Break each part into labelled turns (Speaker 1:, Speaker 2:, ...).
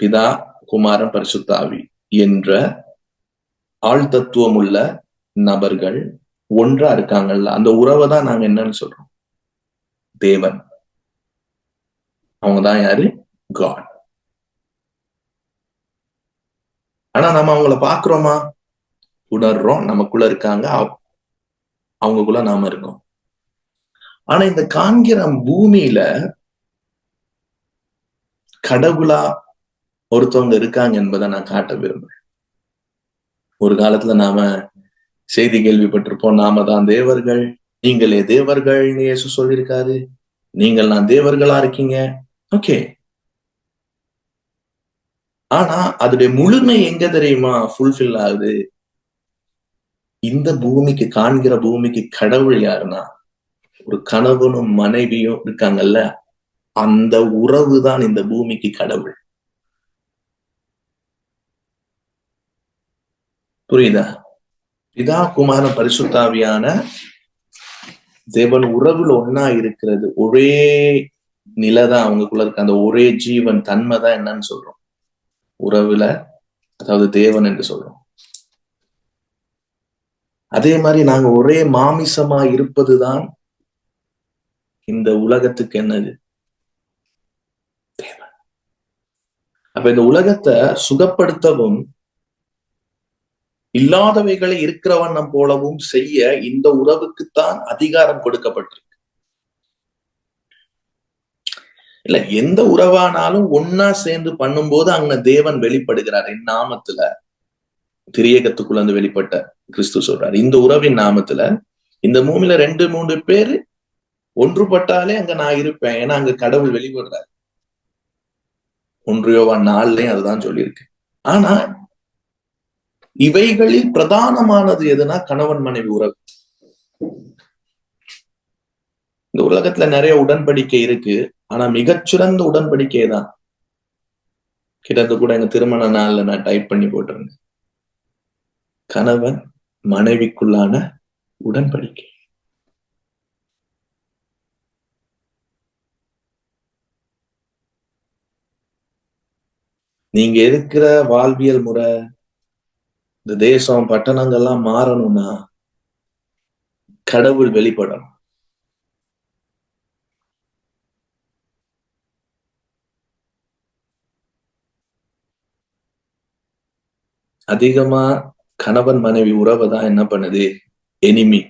Speaker 1: பிதா குமாரன் பரிசுத்தாவி என்ற ஆழ்தத்துவம் உள்ள நபர்கள் ஒன்றா இருக்காங்கல்ல அந்த உறவை தான் நாங்க என்னன்னு சொல்றோம். தேவன். அவங்க தான் யாரு? காட் ஆனா நம்ம அவங்கள பாக்குறோமா உணர்றோம் நமக்குள்ள இருக்காங்க அவங்கக்குள்ள நாம இருக்கோம். ஆனா இந்த காண்கிற பூமியில கடவுளா ஒருத்தவங்க இருக்காங்க என்பதை நான் காட்ட விரும்புறேன். ஒரு காலத்துல நாம செய்தி கேள்விப்பட்டிருப்போம் நாம தான் தேவர்கள் நீங்களே தேவர்கள்னு இயேசு சொல்லியிருக்காரு. நீங்கள் நான் தேவர்களா இருக்கீங்க? ஓகே. ஆனா அதோடைய முழுமை எங்க தெரியுமா? ஃபுல்ஃபில் ஆகுது? இந்த பூமிக்கு காண்கிற பூமிக்கு கடவுள் யாருன்னா ஒரு கணவனும் மனைவியும் இருக்காங்கல்ல? அந்த உறவு தான் இந்த பூமிக்கு கடவுள். புரியுதா? பிதா குமார பரிசுத்தாவியான தேவன் உறவுல ஒன்னா இருக்கிறது. ஒரே நிலைதான் அவங்களுக்குள்ள இருக்க. அந்த ஒரே ஜீவன் தன்மை தான் என்னன்னு சொல்றோம். உறவுல அதாவது தேவன் என்று சொல்றோம். அதே மாதிரி நாங்க ஒரே மாமிசமா இருப்பதுதான் இந்த உலகத்துக்கு என்னது? தேவன். அப்ப இந்த உலகத்தை சுகப்படுத்தவும் இல்லாதவைகளை இருக்கிற வண்ணம் போலவும் செய்ய இந்த உறவுக்குத்தான் அதிகாரம் கொடுக்கப்பட்டிருக்கு. இல்ல எந்த உறவானாலும் ஒன்னா சேர்ந்து பண்ணும்போது அங்க தேவன் வெளிப்படுகிறார். என் நாமத்துல திரியகத்துக்குள்ள இருந்து வெளிப்பட்ட கிறிஸ்து சொல்றாரு. இந்த உறவின் நாமத்துல இந்த பூமியில ரெண்டு மூன்று பேரு ஒன்றுபட்டாலே அங்க நான் இருப்பேன். ஏன்னா அங்க கடவுள் வெளிப்படுறாரு. ஒன்றியோவா நாள்லயும் அதுதான் சொல்லியிருக்கு. ஆனா இவைகளில் பிரதானமானது எதுனா கணவன் மனைவி உறவு. இந்த உலகத்துல நிறைய உடன்படிக்கை இருக்கு. ஆனா மிகச்சிறந்த உடன்படிக்கை தான். கிட்டத்து கூட எங்க திருமண நாள்ல நான் டைப் பண்ணி போட்டிருந்தேன். கணவன் மனைவிக்குள்ளான உடன்படிக்கை. நீங்க இருக்கிற வாழ்வியல் முறை இந்த தேசம் பட்டணங்கள்லாம் மாறணும்னா கடவுள் வெளிப்படணும். அதிகமா கணவன் மனைவி உறவை தான் என்ன பண்ணுது? எனிமி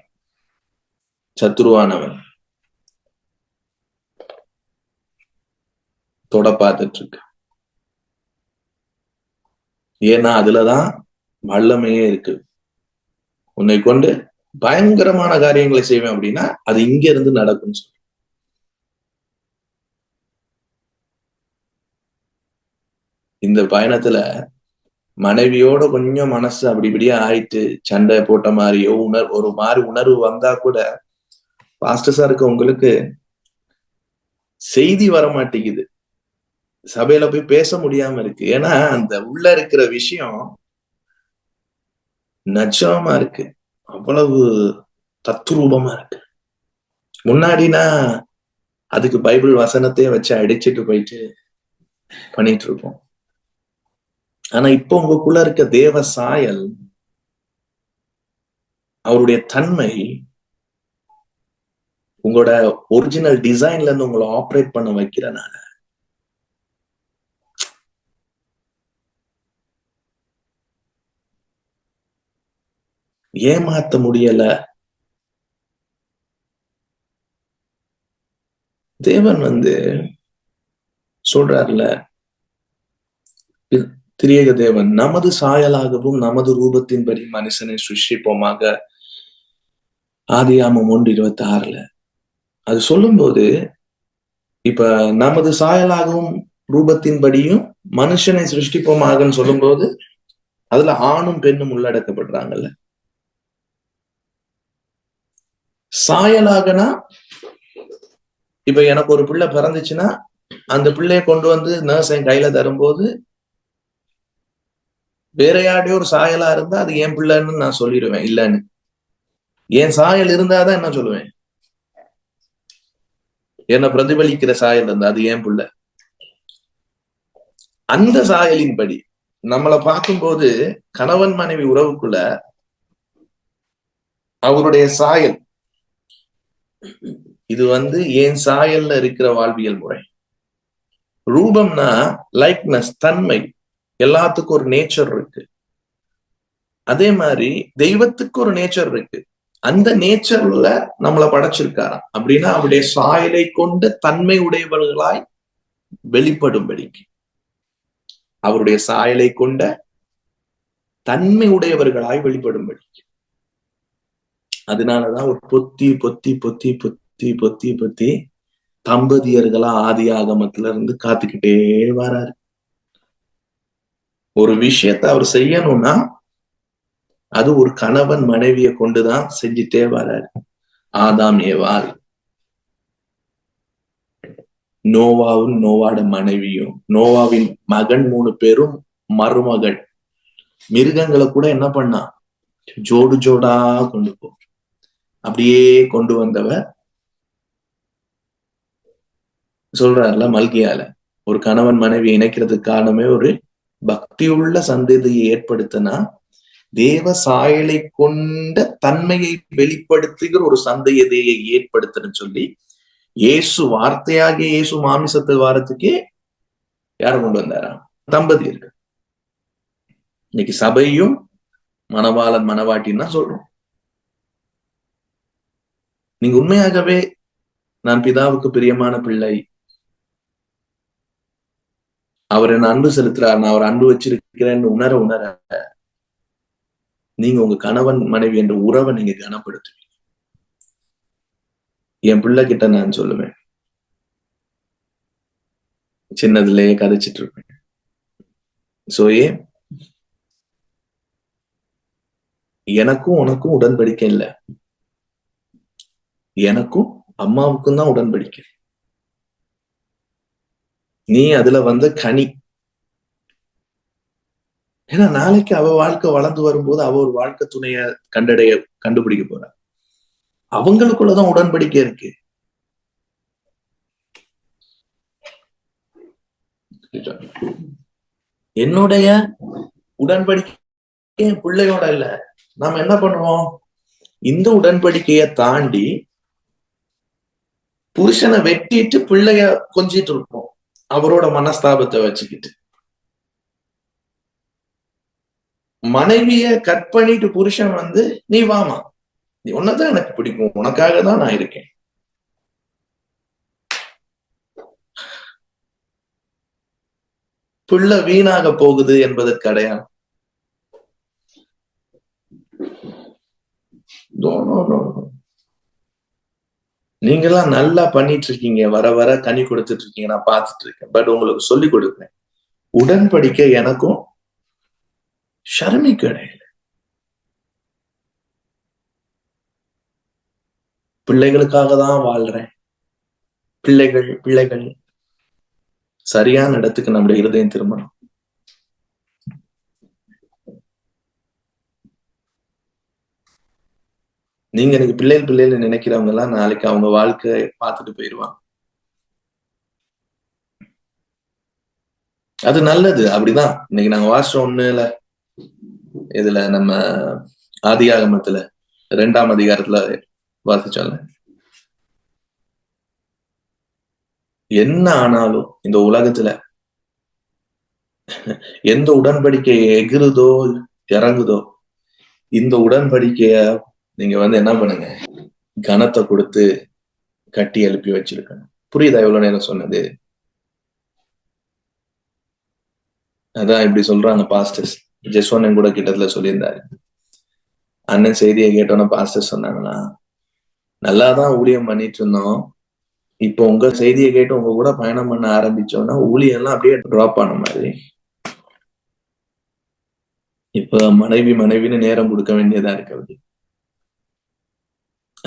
Speaker 1: சத்ருவானவன். தொட பார்த்துட்டு இருக்கு. ஏன்னா அதுலதான் வல்லமையே இருக்கு. உன்னை கொண்டு பயங்கரமான காரியங்களை செய்வேன் அப்படின்னா அது இங்க இருந்து நடக்கும் சொல்லு இந்த பயணத்துல மனைவியோட கொஞ்சம் மனசு அப்படி இப்படியே ஆயிட்டு சண்டை போட்ட மாதிரியோ உணர் ஒரு மாதிரி உணர்வு வந்தா கூட பாஸ்டர்ஸா இருக்க உங்களுக்கு செய்தி வர மாட்டேங்குது. சபையில போய் பேச முடியாம இருக்கு. ஏன்னா அந்த உள்ள இருக்கிற விஷயம் நஜமா இருக்கு. அவ்வளவு தத்ரூபமா இருக்கு. முன்னாடினா அதுக்கு பைபிள் வசனத்தையே வச்சு அடிச்சுட்டு போயிட்டு பண்ணிட்டு இருப்போம். ஆனா இப்போ உங்களுக்குள்ள இருக்க தேவ சாயல் அவருடைய தன்மை உங்களோட ஒரிஜினல் டிசைன்ல இருந்து உங்களை ஆப்ரேட் பண்ண வைக்கிறனால ஏமாத்த முடியல. தேவன் வந்து சொல்றாருல திரியக தேவன் நமது சாயலாகவும் நமது ரூபத்தின்படி மனுஷனை சுஷிப்போமாக ஆதியாமம் ஒன்று இருபத்தி ஆறுல அது சொல்லும்போது இப்ப நமது சாயலாகவும் ரூபத்தின்படியும் மனுஷனை சிருஷ்டிப்போமாகன்னு சொல்லும்போது அதுல ஆணும் பெண்ணும் உள்ளடக்கப்படுறாங்கல்ல. சாயலாகனா? இப்ப எனக்கு ஒரு பிள்ளை பிறந்துச்சுன்னா அந்த பிள்ளைய கொண்டு வந்து நர்ஸ் என் கையில தரும்போது வேற யாரையோ ஒரு சாயலா இருந்தா அது என் பிள்ளைன்னு நான் சொல்லிடுவேன் இல்லைன்னு. என் சாயல் இருந்தாதான் என்ன சொல்லுவேன்? என்ன பிரதிபலிக்கிற சாயல் இருந்தா அது ஏன் பிள்ளை. அந்த சாயலின்படி நம்மளை பார்க்கும்போது கணவன் மனைவி உறவுக்குள்ள அவருடைய சாயல் இது வந்து ஏன் சாயல்ல இருக்கிற வாழ்வியல் முறை. ரூபம்னா லைக்னஸ் தன்மை. எல்லாத்துக்கும் ஒரு நேச்சர் இருக்கு. அதே மாதிரி தெய்வத்துக்கு ஒரு நேச்சர் இருக்கு. அந்த நேச்சர்ல நம்மளை படைச்சிருக்காராம். அப்படின்னா அவருடைய சாயலை கொண்ட தன்மை உடையவர்களாய் வெளிப்படும்படிக்கு. அவருடைய சாயலை கொண்ட தன்மை உடையவர்களாய் வெளிப்படும்படி அதனாலதான் ஒரு பொத்தி பொத்தி பொத்தி பொத்தி பொத்தி பொத்தி தம்பதியர்களா ஆதி ஆகமத்துல இருந்து காத்துக்கிட்டே வராரு. ஒரு விஷயத்த அவர் செய்யணும்னா அது ஒரு கணவன் மனைவியை கொண்டுதான் செஞ்சுட்டே வராரு. ஆதாம் ஏவால் நோவாவும் நோவாட மனைவியும் நோவாவின் மகன் மூணு பேரும் மருமகள். மிருகங்களை கூட என்ன பண்ணா? ஜோடு ஜோடா கொண்டு போ அப்படியே கொண்டு வந்தவ சொல்றாருல மல்கியால ஒரு கணவன் மனைவி இணைக்கிறதுக்கு காரணமே ஒரு பக்தியுள்ள சந்ததியை ஏற்படுத்தினா தேவ சாயலை கொண்ட தன்மையை வெளிப்படுத்துகிற ஒரு சந்ததியை ஏற்படுத்தணும்னு சொல்லி இயேசு வார்த்தையாகிய இயேசு மாமிசத்து வாரத்துக்கே யார் கொண்டு வந்தாரா? தம்பதியர்கள். இன்னைக்கு சபையும் மணவாளன் மணவாட்டின்னு தான் சொல்றோம். நீங்க உண்மையாகவே நான் பிதாவுக்கு பிரியமான பிள்ளை. அவர் என்ன அன்பு செலுத்துறார் நான் அவர் அன்பு வச்சிருக்கிறேன்னு உணர உணர நீங்க உங்க கணவன் மனைவி என்ற உறவை நீங்க கனப்படுத்துவீங்க. என் பிள்ளை கிட்ட நான் சொல்லுவேன். சின்னதுலயே கதைச்சிட்டு இருப்பேன். சோ ஏ எனக்கும் உனக்கும் உடன்படிக்கை இல்லை. எனக்கும் அம்மாவுக்கும் தான் உடன்படிக்கை. நீ அதுல வந்த கனி. ஏன்னா நாளைக்கு அவ வாழ்க்கை வளர்ந்து வரும்போது அவ ஒரு வாழ்க்கை துணைய கண்டடைய கண்டுபிடிக்க போற. அவங்களுக்குள்ளதான் உடன்படிக்கை இருக்கு. என்னுடைய உடன்படிக்கை பிள்ளையோட இல்ல. நாம என்ன பண்ணுவோம்? இந்த உடன்படிக்கையை தாண்டி புருஷனை வெட்டிட்டு பிள்ளைய கொஞ்சிட்டு இருப்போம் அவரோட மனஸ்தாபத்தை வச்சுக்கிட்டு. மனைவிய கட் பண்ணிட்டு புருஷன் வந்து நீ வாமா நீ உன்னதான் எனக்கு பிடிக்கும். உனக்காக தான் நான் இருக்கேன். பிள்ளை வீணாக போகுது என்பதற்கு அடையாளம். நீங்கெல்லாம் நல்லா பண்ணிட்டு இருக்கீங்க வர வர கனி கொடுத்துட்டு இருக்கீங்க நான் பார்த்துட்டு இருக்கேன் பட் உங்களுக்கு சொல்லி கொடுப்பேன். உடன்படிக்கை எனக்கும் ஷர்மிக்கு இடையில. பிள்ளைகளுக்காக தான் வாழ்றேன். பிள்ளைகள் பிள்ளைகள் சரியான இடத்துக்கு நம்முடைய இருதயம் திரும்பணும். நீங்க எனக்கு பிள்ளைகள் பிள்ளைகள் நினைக்கிறவங்க எல்லாம் நாளைக்கு அவங்க வாழ்க்கை பார்த்துட்டு போயிடுவாங்க அது நல்லது அப்படிதான். இன்னைக்கு நாங்க வாசிச்சோம் இல்ல இதுல நம்ம ஆதிகாகமத்துல ரெண்டாம் அதிகாரத்துல வாசிச்சோம்ல. என்ன ஆனாலும் இந்த உலகத்துல எந்த உடன்படிக்கை எகிருதோ இறங்குதோ இந்த உடன்படிக்கைய நீங்க வந்து என்ன பண்ணுங்க? கனத்தை கொடுத்து கட்டி எழுப்பி வச்சிருக்கணும். புரியுதா? எவ்வளவு நேரம் சொன்னது. அதான் இப்படி சொல்றாங்க பாஸ்டர்ஸ் ஜெஸ்வன் கூட கிட்டத்துல சொல்லியிருந்தாரு. அண்ணன் செய்தியை கேட்டோன்னா பாஸ்டர் சொன்னாங்கன்னா நல்லாதான் ஊழியம் பண்ணிட்டு இருந்தோம். இப்போ உங்க செய்தியை கேட்டு உங்க கூட பயணம் பண்ண ஆரம்பிச்சோம்னா ஊழியம் எல்லாம் அப்படியே டிராப் ஆன மாதிரி. இப்ப மனைவி மனைவின்னு நேரம் கொடுக்க வேண்டியதா இருக்கு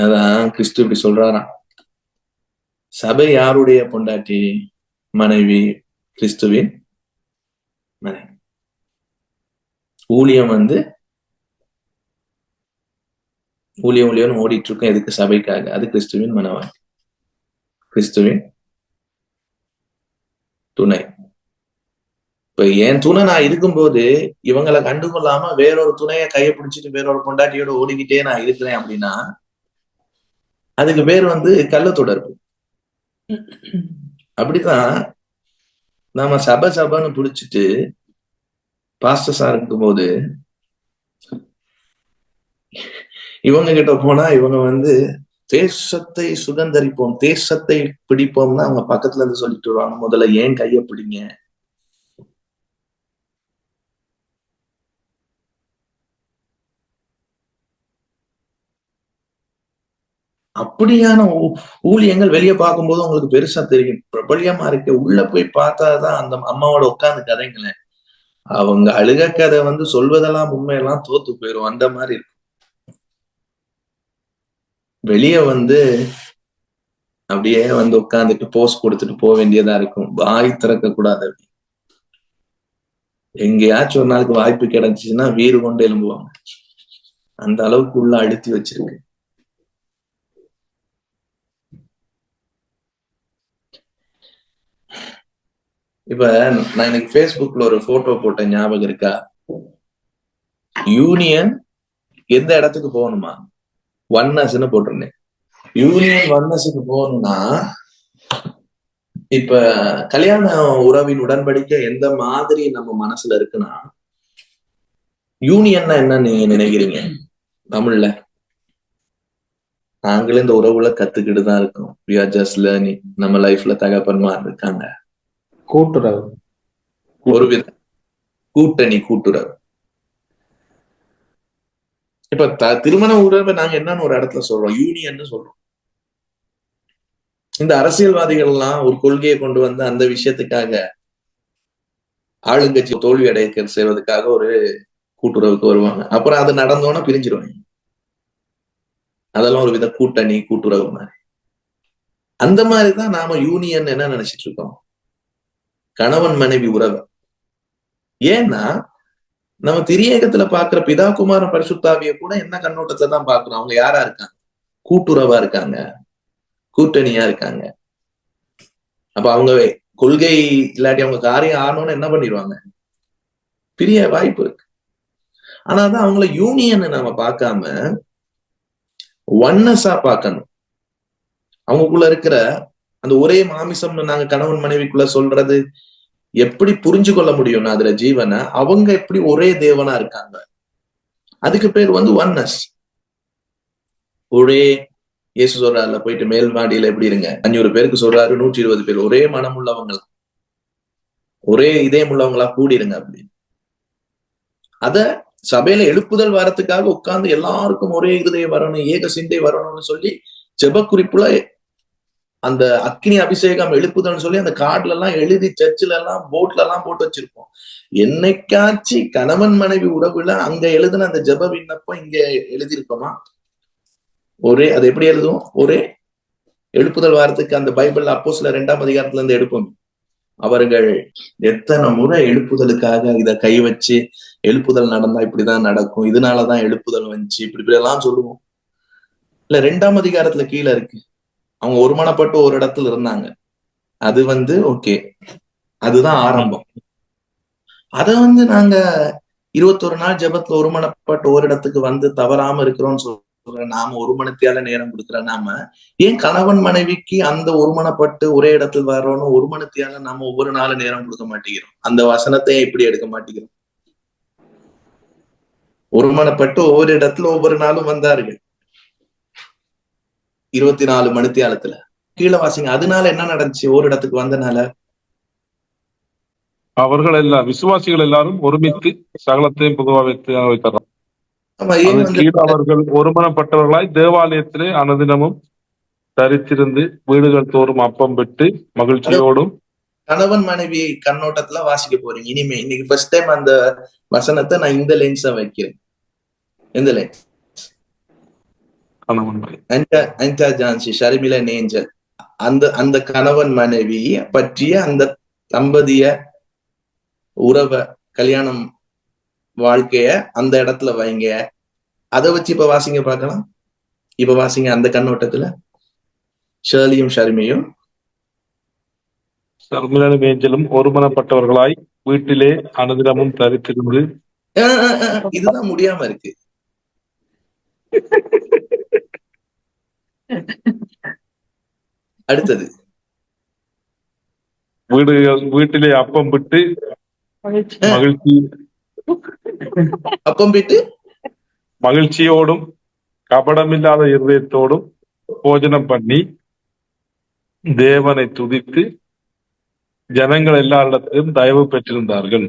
Speaker 1: அதான் கிறிஸ்து இப்படி சொல்றாராம். சபை யாருடைய பொண்டாட்டி? மனைவி கிறிஸ்துவின் மனைவி. ஊழியம் வந்து ஊழியம் ஊழியம் ஓடிட்டு இருக்கும் எதுக்கு? சபைக்காக. அது கிறிஸ்துவின் மனவாட்டி கிறிஸ்துவின் துணை. இப்ப என் துணை நான் இருக்கும்போது இவங்களை கண்டுகொள்ளாம வேறொரு துணையை கையை பிடிச்சிட்டு வேறொரு பொண்டாட்டியோட ஓடிக்கிட்டே நான் இருக்கிறேன் அப்படின்னா அதுக்கு பேர் வந்து கள்ள தொடர்பு. அப்படிதான் நாம சப சபன்னு புடிச்சிட்டு பிடிச்சிட்டு பாஸ்டர்ஸா இருக்கும்போது இவங்க கிட்ட போனா இவங்க வந்து தேசத்தை சுதந்தரிப்போம் தேசத்தை பிடிப்போம்னா அவங்க பக்கத்துல இருந்து சொல்லிட்டு வருவாங்க. முதல்ல ஏன் கைய பிடிங்க? அப்படியான ஊ- ஊழியங்கள் வெளியே பார்க்கும்போது உங்களுக்கு பெருசா தெரியும். பிரபல்யமா இருக்கு உள்ள போய் பார்த்தாதான் அந்த அம்மாவோட உட்கார்ந்து கதைங்களேன் அவங்க அழுக கதை வந்து சொல்வதெல்லாம் உண்மையெல்லாம் தோத்து போயிரும். அந்த மாதிரி இருக்கும். வெளிய வந்து அப்படியே வந்து உட்கார்ந்துட்டு போஸ்ட் கொடுத்துட்டு போக வேண்டியதா இருக்கும். வாய் திறக்க கூடாது அப்படி. எங்கேயாச்சும் ஒரு நாளுக்கு வாய்ப்பு கிடைச்சிச்சுன்னா வீறு கொண்டு எழும்புவாங்க. அந்த அளவுக்கு உள்ள அழுத்தி வச்சிருக்கு. இப்ப நான் இன்னைக்கு ஃபேஸ்புக்ல ஒரு போட்டோ போட்ட ஞாபகம் இருக்கா? யூனியன் எந்த இடத்துக்கு போகணுமா? ஒன்னஸ்ன்னு போட்டிருந்தேன். யூனியன் ஒன்னஸுக்கு போகணும்னா இப்ப கல்யாண உறவின் உடன்படிக்கை எந்த மாதிரி நம்ம மனசுல இருக்குன்னா யூனியன்னா என்ன நீங்க நினைக்கிறீங்க? தமிழ்ல. நாங்களும் இந்த உறவுல கத்துக்கிட்டு தான் இருக்கோம். We are just நம்ம லைஃப்ல தகப்பன்மார் இருக்காங்க.
Speaker 2: கூட்டுறவு.
Speaker 1: ஒரு வித கூட்டணி கூட்டுறவு. இப்ப த- திருமண உறவை நாங்க என்னன்னு ஒரு இடத்துல சொல்றோம். யூனியன் சொல்றோம். இந்த அரசியல்வாதிகள் எல்லாம் ஒரு கொள்கையை கொண்டு வந்து அந்த விஷயத்துக்காக ஆளுங்கட்சி தோல்வி அடைய செய்வதற்காக ஒரு கூட்டுறவுக்கு வருவாங்க. அப்புறம் அது நடந்தோன்னா பிரிஞ்சிருவாங்க. அதெல்லாம் ஒரு வித கூட்டணி கூட்டுறவு மாதிரி. அந்த மாதிரிதான் நாம யூனியன் என்ன நினைச்சிட்டு இருக்கோம்? கணவன் மனைவி உறவு. ஏன்னா நம்ம திரியேகத்துல பாக்குற பிதா குமார பரிசுத்தாவிய கூட என்ன கண்ணோட்டத்தை தான் பாக்குறோம்? அவங்க யாரா இருக்காங்க? கூட்டுறவா இருக்காங்க? கூட்டணியா இருக்காங்க? அப்ப அவங்க கொள்கை இல்லாட்டி அவங்க காரியம் ஆனோன்னு என்ன பண்ணிடுவாங்க? பிரிய வாய்ப்பு இருக்கு. ஆனா தான் அவங்கள யூனியன் நாம பார்க்காம ஒன்னஸா பார்க்கணும். அவங்களுக்குள்ள இருக்கிற அந்த ஒரே மாமிசம்னு நாங்க கணவன் மனைவிக்குள்ள சொல்றது எப்படி புரிஞ்சு கொள்ள முடியும்னா அதுல ஜீவனை அவங்க எப்படி ஒரே தேவனா இருக்காங்க? அதுக்கு பேர் வந்து ஒன்னஸ். ஒரே இயேசு சொல்றாருல போயிட்டு மேல் மாடியில எப்படி இருங்க? அஞ்சூறு பேருக்கு சொல்றாரு நூற்றி இருபது பேர் ஒரே மனம் உள்ளவங்களா? ஒரே இதயம் உள்ளவங்களா கூடிருங்க அப்படின்னு. அத சபையில எழுப்புதல் வரத்துக்காக உட்கார்ந்து எல்லாருக்கும் ஒரே இருதயம் வரணும் ஏக சிந்தை வரணும்னு சொல்லி ஜெப குறிப்புல அந்த அக்னி அபிஷேகம் எழுப்புதல்னு சொல்லி அந்த கார்டுல எல்லாம் எழுதி சர்ச்சில் எல்லாம் போட்ல எல்லாம் போட்டு வச்சிருப்போம். என்னைக்காச்சு கணவன் மனைவி உறவுல அங்க எழுதின அந்த ஜெப விண்ணப்பம் இங்க எழுதியிருக்கோமா? ஒரே அது எப்படி எழுதுவோம்? ஒரே எழுப்புதல் வாரத்துக்கு அந்த பைபிள் அப்போ சில ரெண்டாம் அதிகாரத்துல இருந்து எடுப்போம். அவர்கள் எத்தனை முறை எழுப்புதலுக்காக இத கை வச்சு எழுப்புதல் நடந்தா இப்படிதான் நடக்கும் இதனாலதான் எழுப்புதல் வந்துச்சு இப்படி இப்படி எல்லாம் சொல்லுவோம். இல்ல ரெண்டாம் அதிகாரத்துல கீழே இருக்கு. அவங்க ஒருமனப்பட்டு ஒரு இடத்துல இருந்தாங்க. அது வந்து ஓகே அதுதான் ஆரம்பம். அத வந்து நாங்க இருபத்தொரு நாள் ஜெபத்துல ஒருமனப்பட்டு ஒரு இடத்துக்கு வந்து தவறாம இருக்கிறோம்னு சொல்ற நாம ஒரு மனத்தியால நேரம் கொடுக்குற நாம ஏன் கணவன் மனைவிக்கு அந்த ஒருமனப்பட்டு ஒரே இடத்துல வர்றோம்னு ஒரு மனத்தியால நாம ஒவ்வொரு நாளும் நேரம் கொடுக்க மாட்டேங்கிறோம்? அந்த வசனத்தை எப்படி எடுக்க மாட்டேங்கிறோம்? ஒருமனப்பட்டு ஒவ்வொரு இடத்துல ஒவ்வொரு நாளும் வந்தார்கள். இருபத்தி நாலு மணித்தியாலத்துல. கீழே வாசிங்க. அதனால என்ன நடந்துச்சு? ஒரு இடத்துக்கு வந்தனால?
Speaker 2: அவர்கள் எல்லாம் விசுவாசிகள் எல்லாரும் ஒருமித்து சகலத்தையும் பொதுவாக வைத்து வைத்தார்
Speaker 1: ஆமா ஏன்
Speaker 2: அதன்
Speaker 1: வந்து
Speaker 2: கீழ் அவர்கள் ஒருமனப்பட்டவர்களாய் தேவாலயத்திலே அனுதினமும் தரித்திருந்து வீடுகள் தோறும் அப்பம் பெற்று மகிழ்ச்சியோடும்
Speaker 1: கணவன் மனைவி கண்ணோட்டத்துல வாசிக்க போறீங்க. இனிமே இன்னைக்கு ஃபர்ஸ்ட் டைம் அந்த வசனத்தை நான் இந்த லென்ஸ வைக்கிறேன். எந்த லென்ஸ். அனிதா ஜான்சி ஷர்மிளா நேஞ்சல் அந்த அந்த கணவன் மனைவி பற்றிய அந்த தம்பதிய உறவை கல்யாணம் வாழ்க்கைய அந்த இடத்துல வைங்க அதை வச்சு இப்ப வாசிங்க பார்க்கலாம் இப்ப வாசிங்க அந்த கண்ணோட்டத்துல ஷேர்லியும் ஷர்மியும்
Speaker 2: சர்மிலனும் ஏஞ்சலும் ஒருமனப்பட்டவர்களாய் வீட்டிலே அனுதினமும் தரித்திருந்து
Speaker 1: இதுதான் முடியாம இருக்கு அடுத்தது.
Speaker 2: வீடு வீட்டிலே அப்பம் விட்டு மகிழ்ச்சி.
Speaker 1: அப்பம் போயிட்டு
Speaker 2: மகிழ்ச்சியோடும் கபடமில்லாத இருதயத்தோடும் போஜனம் பண்ணி தேவனை துதித்து ஜனங்கள் எல்லாரிடத்திலும் தயவு பெற்றிருந்தார்கள்.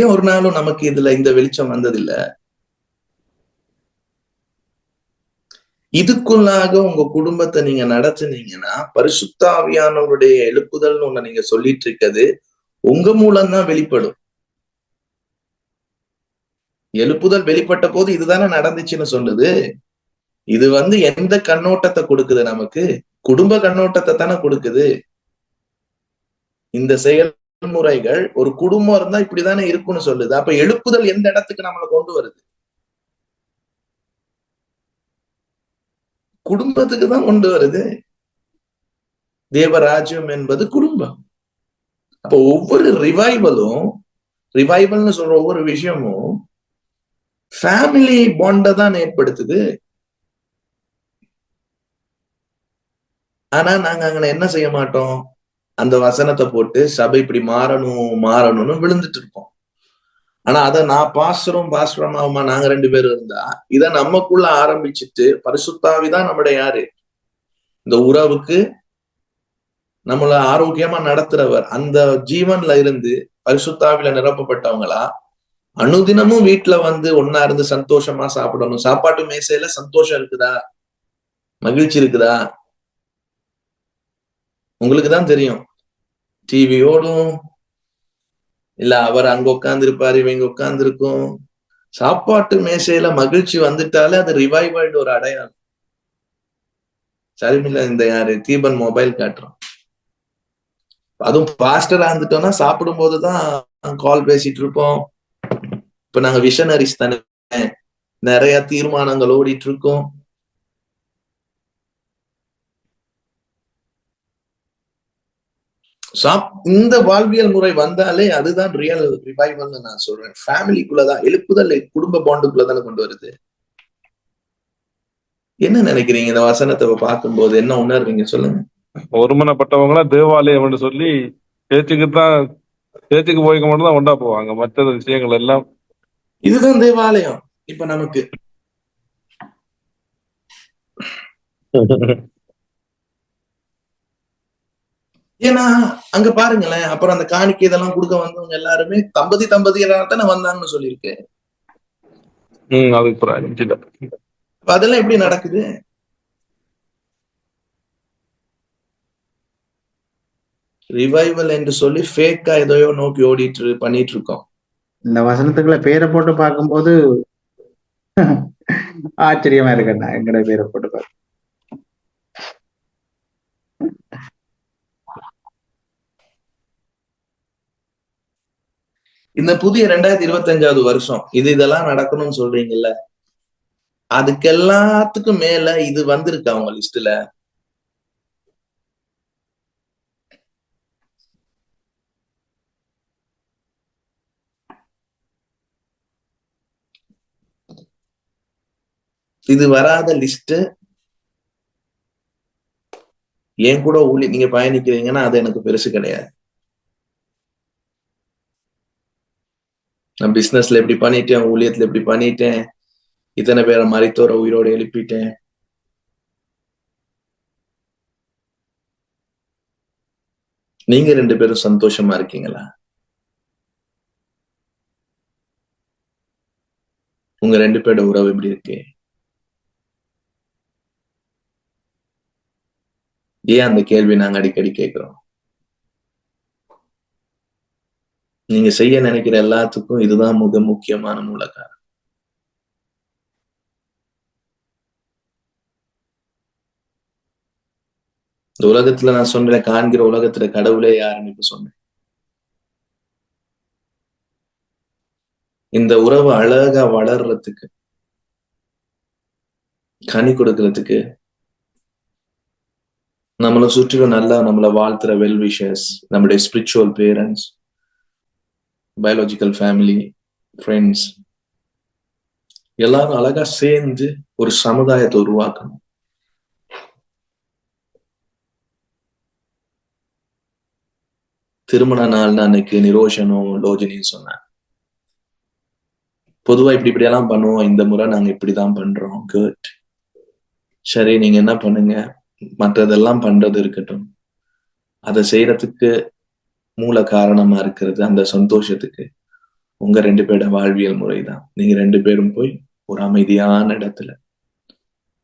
Speaker 1: ஏன் ஒரு நாளும் நமக்கு இதுல இந்த வெளிச்சம் வந்ததில்ல? இதுக்குள்ளாக உங்க குடும்பத்தை நீங்க நடத்துனீங்கன்னா பரிசுத்தாவியானவருடைய எழுப்புதல்னு ஒண்ணு நீங்க சொல்லிட்டு இருக்கிறது உங்க மூலம்தான் வெளிப்படும். எழுப்புதல் வெளிப்பட்ட போது இதுதானே நடந்துச்சுன்னு சொல்லுது. இது வந்து எந்த கண்ணோட்டத்தை கொடுக்குது நமக்கு? குடும்ப கண்ணோட்டத்தை தானே கொடுக்குது. இந்த செயல்முறைகள் ஒரு குடும்பம் இருந்தா இப்படிதானே இருக்கும்னு சொல்லுது. அப்ப எழுப்புதல் எந்த இடத்துக்கு நம்மளை கொண்டு வருது? குடும்பத்துக்கு தான் கொண்டு வருது. தேவராஜ்யம் என்பது குடும்பம். அப்போ ஒவ்வொரு ரிவைவலும் ரிவைவல்னு சொல்ற ஒவ்வொரு விஷயமும் ஃபேமிலி பாண்டை தான் ஏற்படுத்துது. ஆனா நாங்க அங்க என்ன செய்ய மாட்டோம்? அந்த வசனத்தை போட்டு சபை இப்படி மாறணும் மாறணும்னு விழுந்துட்டு இருப்போம். ஆனா அத நான் பாஸ்டரும் பாஸ்டரமாவுமா நாங்க ரெண்டு பேரும் இருந்தா இத நமக்குள்ள ஆரம்பிச்சுட்டு பரிசுத்தாவிதான் நம்முடைய யாரு? இந்த உறவுக்கு நம்மள ஆரோக்கியமா நடத்துறவர் அந்த ஜீவன்ல இருந்து பரிசுத்தாவில நிரப்பப்பட்டவங்களா? அனுதினமும் வீட்டுல வந்து ஒன்னா இருந்து சந்தோஷமா சாப்பிடணும். சாப்பாட்டு மேசையில சந்தோஷம் இருக்குதா? மகிழ்ச்சி இருக்குதா? உங்களுக்கு தான் தெரியும் டிவியோடும் இல்ல அவர் அங்க உட்கார்ந்து இருப்பாரு இவங்க உட்கார்ந்து இருக்கும் சாப்பாட்டு மேசையில மகிழ்ச்சி வந்துட்டாலே அது ரிவைவல்டு ஒரு அடையாளம். சரிமில்ல இந்த யாரு? தீபன் மொபைல் காட்டுறோம் அதுவும் பாஸ்டரா இருந்துட்டோம்னா சாப்பிடும் போதுதான் கால் பேசிட்டு இருப்போம். இப்ப நாங்க விஷனரிஸ் தானே. நிறைய தீர்மானங்கள் ஓடிட்டு இருக்கோம். சாப் இந்த வாழ்வியல் முறை வந்தாலே அதுதான் ரியல் ரிவைவல்னு நான் சொல்றேன். ஃபேமிலிக்குள்ளதான் எழுப்புதல் குடும்ப பாண்டுக்குள்ளதானே கொண்டு வருது. என்ன நினைக்கிறீங்க இந்த வசனத்தை பார்க்கும்போது? என்ன உணர்றீங்க சொல்லுங்க.
Speaker 2: ஒருமனப்பட்டவங்களா தேவாலயம் சொல்லி சேர்ச்சுக்கு தான் சேர்ச்சுக்கு போய்க்க மட்டும் தான் ஒண்டா போவாங்க. மற்ற விஷயங்கள் எல்லாம்
Speaker 1: இதுதான் தேவாலயம். இப்ப நமக்கு. ஏன்னா அங்க பாருங்களேன் அப்புறம் அந்த காணிக்கை இதெல்லாம் கொடுக்க வந்தவங்க எல்லாருமே தம்பதி தம்பதியராக தானே வந்தாங்கன்னு சொல்லியிருக்கு. அதெல்லாம் எப்படி நடக்குது? ரிவைவல் என்று சொல்லி ஃபேக்கா எதையோ நோக்கி ஓடிட்டு பண்ணிட்டு இருக்கோம்
Speaker 3: இந்த வசனத்துக்குள்ள பேரை போட்டு பார்க்கும்போது ஆச்சரியமா இருக்குண்ணா எங்கட பேரை போட்டு பார்க்க.
Speaker 1: இந்த புதிய ரெண்டாயிரத்தி இருபத்தி அஞ்சாவது வருஷம் இது இதெல்லாம் நடக்கணும்னு சொல்றீங்கல்ல? அதுக்கு எல்லாத்துக்கும் மேல இது வந்திருக்கு அவங்க லிஸ்ட்ல? இது வராத லிஸ்ட் ஏன் கூட ஊழி நீங்க பயணிக்கிறீங்கன்னா அது எனக்கு பெருசு கிடையாது. நான் பிஸ்னஸ்ல எப்படி பண்ணிட்டேன் ஊழியத்துல எப்படி பண்ணிட்டேன் இத்தனை பேரை மறைத்தோர உயிரோட எழுப்பிட்டேன். நீங்க ரெண்டு பேரும் சந்தோஷமா இருக்கீங்களா? உங்க ரெண்டு பேரோட உறவு எப்படி இருக்கு? ஏன் அந்த கேள்வி நாங்க அடிக்கடி கேட்கிறோம்? நீங்க செய்ய நினைக்கிற எல்லாத்துக்கும் இதுதான் மிக முக்கியமான மூல காரணம் இந்த உலகத்துல நான் சொன்னேன் காண்கிற உலகத்துல கடவுளே யாருன்னு இப்ப சொன்னேன். இந்த உறவு அழகா வளர்றதுக்கு கனி கொடுக்கறதுக்கு நம்மளை சுற்றிலும் நல்லா நம்மளை வாழ்த்துற வெல் விஷஸ் நம்முடைய spiritual parents biological family friends எல்லாரும் அழகா சேர்ந்து ஒரு சமுதாயத்தை உருவாக்கணும். திருமண நாள் அன்னைக்கு நிரோஷனும் லோஜனியும் சொன்னேன் பொதுவா இப்படி இப்படி எல்லாம் பண்ணுவோம். இந்த முறை நாங்க இப்படிதான் பண்றோம். குட் சரி நீங்க என்ன பண்ணுங்க? மற்றதெல்லாம் பண்றது இருக்கட்டும். அதை செய்யறதுக்கு மூல காரணமா இருக்கிறது அந்த சந்தோஷத்துக்கு. உங்க ரெண்டு பேரோட வாழ்வியல் முறைதான். நீங்க ரெண்டு பேரும் போய் ஒரு அமைதியான இடத்துல.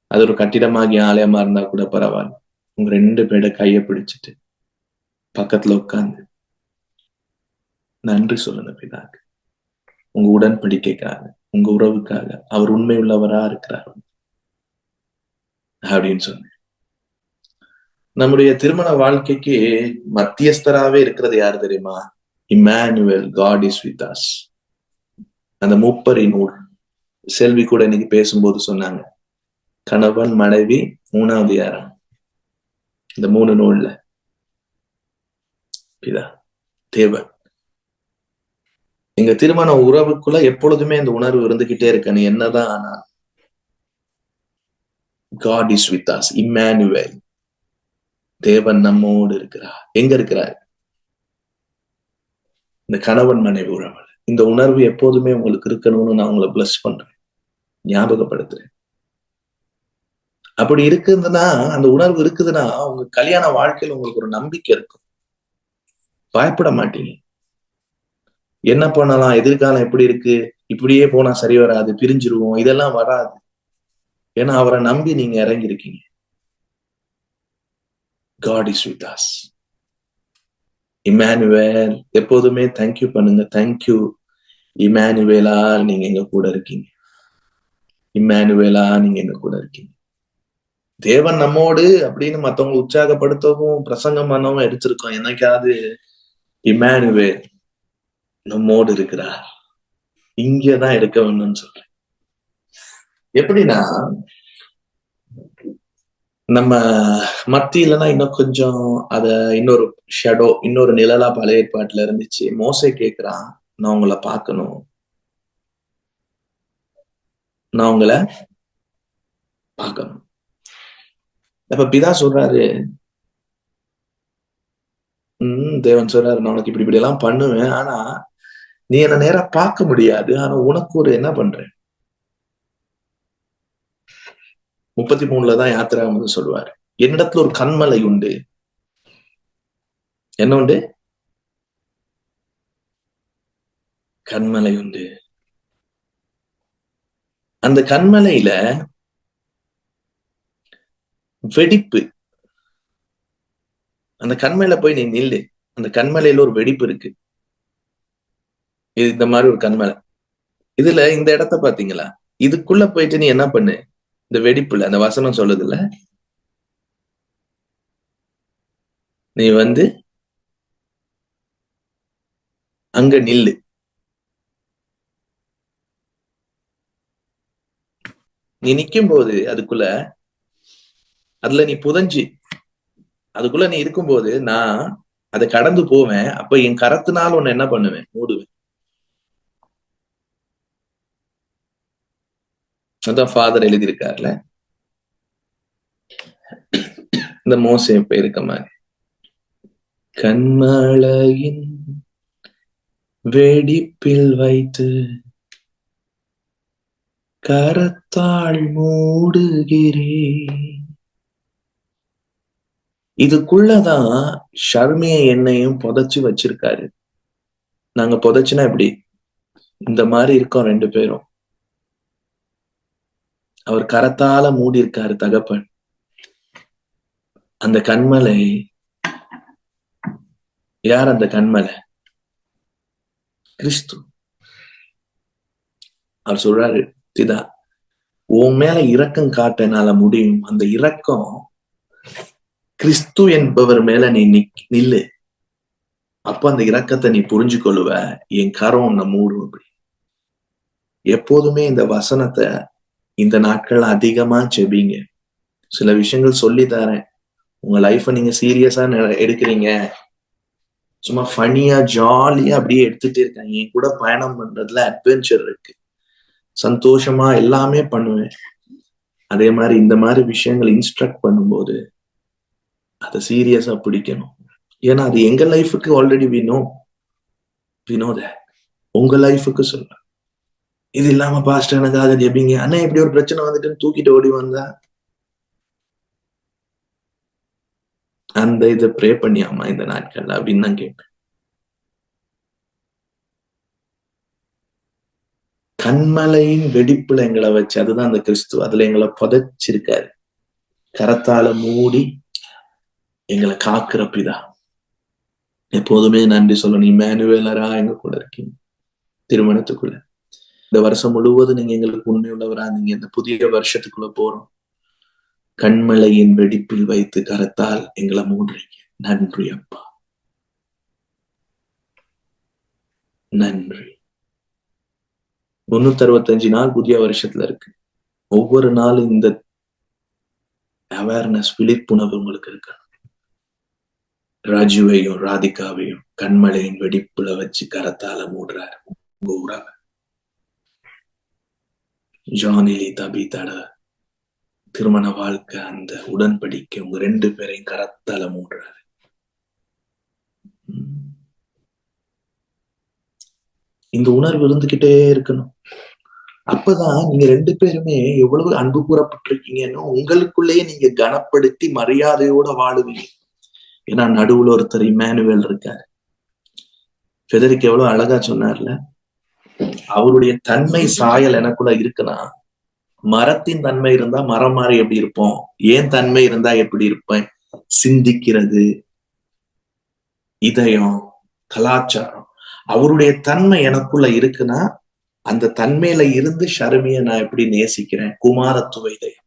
Speaker 1: அது ஒரு கட்டிடமாகி ஆலயமா இருந்தா கூட பரவாயில்ல. உங்க ரெண்டு பேரோட கைய பிடிச்சிட்டு பக்கத்துல உட்கார்ந்து நன்றி சொல்லுங்க பிதாக்கு. உங்க உடன்படிக்கைக்காக உங்க உறவுக்காக அவர் உண்மை உள்ளவரா இருக்கிறார் அப்படின்னு சொன்னேன் நம்முடைய திருமண வாழ்க்கைக்கு மத்தியஸ்தராவே இருக்கிறது யார் தெரியுமா? Emmanuel God is with us அந்த முப்பரி நூல் செல்வி கூட இன்னைக்கு பேசும்போது சொன்னாங்க கணவன் மனைவி மூணாவது யாரா? இந்த மூணு நூல்ல. இதா தேவன். எங்க திருமண உறவுக்குள்ள எப்பொழுதுமே இந்த உணர்வு இருந்துகிட்டே இருக்க. நீ என்னதான் ஆனா God is with us Emmanuel தேவன் நம்மோடு இருக்கிறார். எங்க இருக்கிறார்? இந்த கணவன் மனைவி உறவு இந்த உணர்வு எப்போதுமே உங்களுக்கு இருக்கணும்னு நான் உங்களை பிளஸ் பண்றேன். ஞாபகப்படுத்துறேன். அப்படி இருக்குதுன்னா அந்த உணர்வு இருக்குதுன்னா உங்க கல்யாண வாழ்க்கையில் உங்களுக்கு ஒரு நம்பிக்கை இருக்கும். பயப்பட மாட்டீங்க. என்ன பண்ணலாம்? எதிர்காலம் எப்படி இருக்கு? இப்படியே போனா சரி வராது பிரிஞ்சிருவோம் இதெல்லாம் வராது. ஏன்னா அவரை நம்பி நீங்க இறங்கி இருக்கீங்க God is with us Emmanuel எப்போதுமே தேங்க்யூ பண்ணுங்க. தேங்க்யூ இமானுவேலா நீங்க எங்க கூட இருக்கீங்க. இமானுவேலா நீங்க எங்க கூட இருக்கீங்க. தேவன் நம்மோடு அப்படின்னு மத்தவங்க உற்சாகப்படுத்தவும் பிரசங்கம் பண்ணவும் எடுத்திருக்கோம். என்னைக்காவது இம்மானுவேல் நம்மோடு இருக்கிறார். இங்கதான் எடுக்க வேணும்னு சொல்றேன். எப்படின்னா நம்ம மத்தியிலனா இன்னும் கொஞ்சம் அத இன்னொரு ஷடோ இன்னொரு நிழலா பழைய ஏற்பாட்டுல இருந்துச்சு. மோசை கேக்குறான். நான் உங்களை பார்க்கணும். நான் உங்களை பார்க்கணும். அப்ப பிதா சொல்றாரு உம் தேவன் சொல்றாரு நான் உனக்கு இப்படி இப்படி எல்லாம் பண்ணுவேன். ஆனா நீ என்ன நேரா பார்க்க முடியாது. ஆனா உனக்கு ஒரு என்ன பண்றேன்? முப்பத்தி மூணுலதான் தான் யாத்திராமது சொல்லுவாரு. என்னிடத்துல ஒரு கண்மலை உண்டு. என்ன உண்டு? கண்மலை உண்டு. அந்த கண்மலையில வெடிப்பு. அந்த கண்மலையில போய் நீ நில்லு. அந்த கண்மலையில ஒரு வெடிப்பு இருக்கு. இது இந்த மாதிரி ஒரு கண்மலை. இதுல இந்த இடத்த பாத்தீங்களா இதுக்குள்ள போயிட்டு நீ என்ன பண்ணு? இந்த வெடிப்புல அந்த வசனம் சொல்லுதுல்ல நீ வந்து அங்க நில்லு. நீ நிக்கும் போது அதுக்குள்ள அதுல நீ புதஞ்சு. அதுக்குள்ள நீ இருக்கும்போது நான் அதை கடந்து போவேன். அப்ப என் கரத்தினால உன்னை என்ன பண்ணுவேன்? மூடுவேன். அதான் ஃபாதர் எழுதியிருக்காருல? இந்த மோசம் போயிருக்க மாதிரி. கண்மலையின் வெடிப்பில் வைத்து கரத்தாள் மூடுகிறே இதுக்குள்ளதான் ஷர்மிய என்னையும் புதைச்சு வச்சிருக்காரு. நாங்க புதைச்சுனா எப்படி? இந்த மாதிரி இருக்கோம் ரெண்டு பேரும். அவர் கரத்தால மூடி இருக்காரு தகப்பன். அந்த கண்மலை யார் அந்த கண்மலை? கிறிஸ்து. அவர் சொல்றாரு திதா உன் மேல இரக்கம் காட்ட என்னால முடியும். அந்த இரக்கம் கிறிஸ்து என்பவர் மேல நீ நில்லு. அப்ப அந்த இரக்கத்தை நீ புரிஞ்சு கொள்ளுவ என் கரம் உன்னை மூடும் அப்படி. எப்போதுமே இந்த வசனத்தை இந்த நாட்கள் அதிகமா செபிங்க சில விஷயங்கள் சொல்லி தரேன் உங்க லைஃப நீங்க சீரியஸா எடுக்கிறீங்க. சும்மா ஃபனியா ஜாலியா அப்படியே எடுத்துட்டே இருக்காங்க என் கூட பயணம் பண்றதுல அட்வென்ச்சர் இருக்கு. சந்தோஷமா எல்லாமே பண்ணுவேன். அதே மாதிரி இந்த மாதிரி விஷயங்கள் இன்ஸ்ட்ரக்ட் பண்ணும்போது அதை சீரியஸா பிடிக்கணும். ஏன்னா அது எங்க லைஃபுக்கு ஆல்ரெடி வினோ வினோத உங்க லைஃபுக்கு சொல்ல இது இல்லாம பாஸ்டர் எனக்காக ஜெபிங்க. அண்ணா இப்படி ஒரு பிரச்சனை வந்துட்டு தூக்கிட்டு ஓடி வந்தா? அந்த இதை ப்ரே பண்ணியாமா இந்த நாட்கள்ல? அப்படின்னு நான் கேட்பேன் கண்மலையின் வெடிப்புல எங்களை வச்சு அதுதான் அந்த கிறிஸ்து அதுல எங்களை புதைச்சிருக்காரு. கரத்தால மூடி எங்களை காக்குற பிதா. எப்போதுமே நன்றி சொல்லணும். இமானுவேலரா எங்க கூட இருக்கீங்க. திருமணத்துக்குள்ள. இந்த வருஷம் முழுவதும் நீங்க எங்களுக்கு உண்மையுள்ளவரா நீங்க இந்த புதிய வருஷத்துக்குள்ள போறோம். கண்மலையின் வெடிப்பில் வைத்து கரத்தால் எங்களை மூடுறீங்க. நன்றி அப்பா. நன்றி. முன்னூத்தி அறுபத்தஞ்சு நாள் புதிய வருஷத்துல இருக்கு. ஒவ்வொரு நாளும் இந்த அவேர்னஸ் விழிப்புணர்வு உங்களுக்கு இருக்கு ராஜுவையும் ராதிகாவையும் கண்மலையின் வெடிப்புல வச்சு கரத்தால மூடுறாரு. உங்க உறவை. ஜானிலி தபிதட திருமண வாழ்க்கை அந்த உடன்படிக்கை உங்க ரெண்டு பேரையும் கரத்தால மூடுறாரு. உம். இந்த உணர்வு இருந்துகிட்டே இருக்கணும். அப்பதான் நீங்க ரெண்டு பேருமே எவ்வளவு அன்பு கூறப்பட்டிருக்கீங்கன்னு உங்களுக்குள்ளேயே நீங்க கனப்படுத்தி மரியாதையோட வாழுவீங்க. ஏன்னா நடுவுல ஒருத்தர் இமானுவேல் இருக்காரு. ஃபெதரிக் எவ்வளவு அழகா சொன்னார்ல அவருடைய தன்மை சாயல் எனக்குள்ள இருக்குன்னா மரத்தின் தன்மை இருந்தா மரம் மாதிரி எப்படி இருப்போம்? ஏன் தன்மை இருந்தா எப்படி இருப்பேன்? சிந்திக்கிறது இதயம் கலாச்சாரம். அவருடைய தன்மை எனக்குள்ள இருக்குன்னா அந்த தன்மையில இருந்து ஷர்மியை நான் எப்படி நேசிக்கிறேன்? குமாரத்துவ இதயம்.